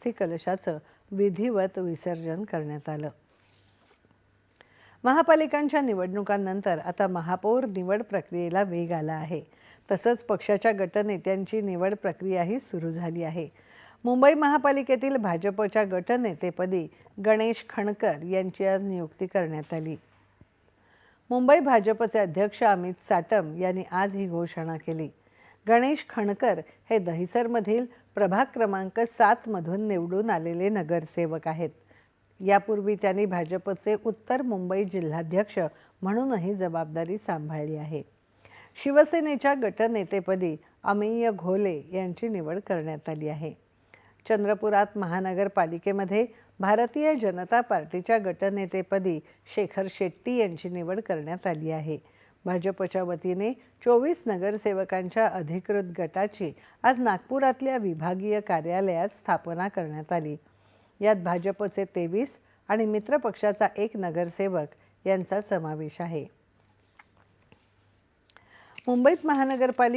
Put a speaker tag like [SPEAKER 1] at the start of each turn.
[SPEAKER 1] अस्थि कलशाचं विधिवत विसर्जन करण्यात आलं. महापालिकांच्या निवडणुकांनंतर आता महापौर निवड प्रक्रियेला वेग आला आहे. तसंच पक्षाच्या गटनेत्यांची निवड प्रक्रियाही सुरू झाली आहे. मुंबई महापालिकेतील भाजपच्या गटनेतेपदी गणेश खणकर यांची आज नियुक्ती करण्यात आली. मुंबई भाजपचे अध्यक्ष अमित साटम यांनी आज ही घोषणा केली. गणेश खणकर हे दहिसरमधील प्रभाग क्रमांक सातमधून निवडून आलेले नगरसेवक आहेत. यापूर्वी त्यांनी भाजपचे उत्तर मुंबई जिल्हाध्यक्ष म्हणूनही जबाबदारी सांभाळली आहे. शिवसेनेच्या गटनेतेपदी अमेय घोले यांची निवड करण्यात आली आहे. चंद्रपुरात महानगरपालिकेमध्ये भारतीय जनता पार्टीच्या गटनेतेपदी शेखर शेट्टी यांची निवड करण्यात आली आहे. भाजपच्या वतीने चोवीस नगरसेवकांच्या अधिकृत गटाची आज नागपुरातल्या विभागीय कार्यालयात स्थापना करण्यात आली. यात भाजपचे तेवीस आणि मित्रपक्षाचा एक नगरसेवक यांचा समावेश आहे. मुंबईत महानगरपालिका